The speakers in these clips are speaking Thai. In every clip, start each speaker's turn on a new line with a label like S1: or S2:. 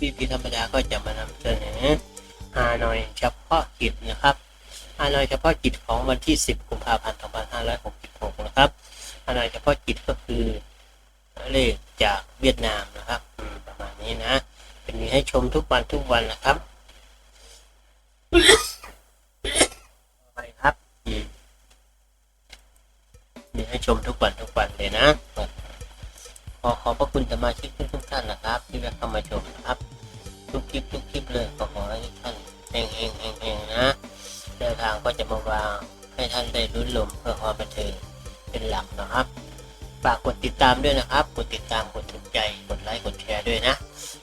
S1: พีพีธรรมดาก็จะมานำเสนอฮานอยเฉพาะกิจนะครับฮานอยเฉพาะกิจของวันที่ 10กุมภาพันธ์2566 นะครับฮานอยเฉพาะกิจก็คือเลขจากเวียดนามนะครับประมาณนี้นะ เป็นมีให้ชมทุกวันทุกวันนะครับไปครับมีให้ชมทุกวันทุกวันเลยนะขอขอบพระคุณสมาชิกทุกท่านนะครับ ที่แวะเข้ามาชมนะครับ ทุกคลิปทุกคลิปเลยก็ขอให้ท่านเองเองเองเองนะแนวทางก็จะมาวางให้ท่านได้ลุ้นลมเพื่อความบันเทิงเป็นหลักนะครับฝากกดติดตามด้วยนะครับ กดติดตาม กดถูกใจ กดไลค์ กดแชร์ด้วยนะ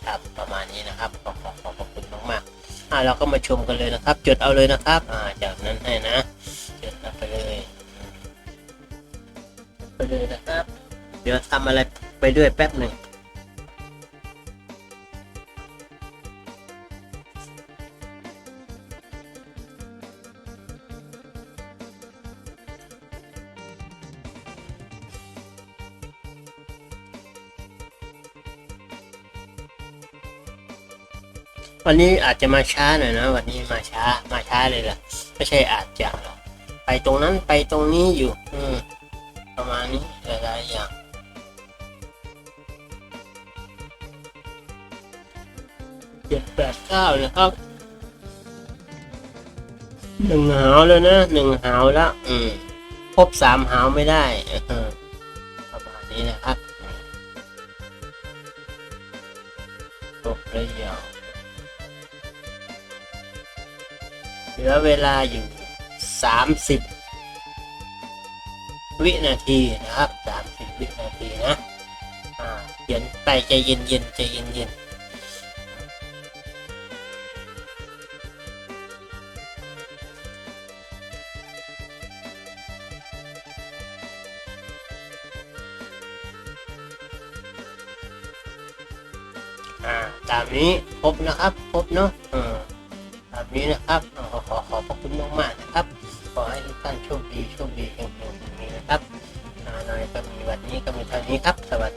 S1: ครับประมาณนี้นะครับ ขอขอขอบคุณมากๆอ่าเราก็มาชมกันเลยนะครับ จดเอาเลยนะครับอ่าจากนั้นให้นะ จดไปเลยไปเลยนะครับ เดี๋ยวทำอะไรไปด้วยแป๊บหนึ่ง วันนี้อาจจะมาช้าหน่อยนะ วันนี้มาช้ามาช้าเลยล่ะ ไม่ใช่อาจจะหรอกไปตรงนั้นไปตรงนี้อยู่ อืมประมาณนี้หลายๆอย่างเจ็ดแปดเก้านะครับหนึ่งหาวแล้วนะหนึ่งหาวแล้ว อืมครบสามหาวไม่ได้เออประมาณนี้นะครับจบเลยยาว เหลือเวลาอยู่ 30 วินาทีนะครับ 30 วินาทีนะอ่าเขียนไปใจเย็นๆใจเย็นๆอ่าตามนี้ครบนะครับครบเนาะ แบบนี้นะครับขอขอขอบพระคุณมากๆนะครับ ขอให้ทุกท่านโชคดีโชคดีเฮงๆอย่างนี้นะครับอ่าหน่อยก็มีวันนี้ก็มีเท่านี้ครับสวัสดี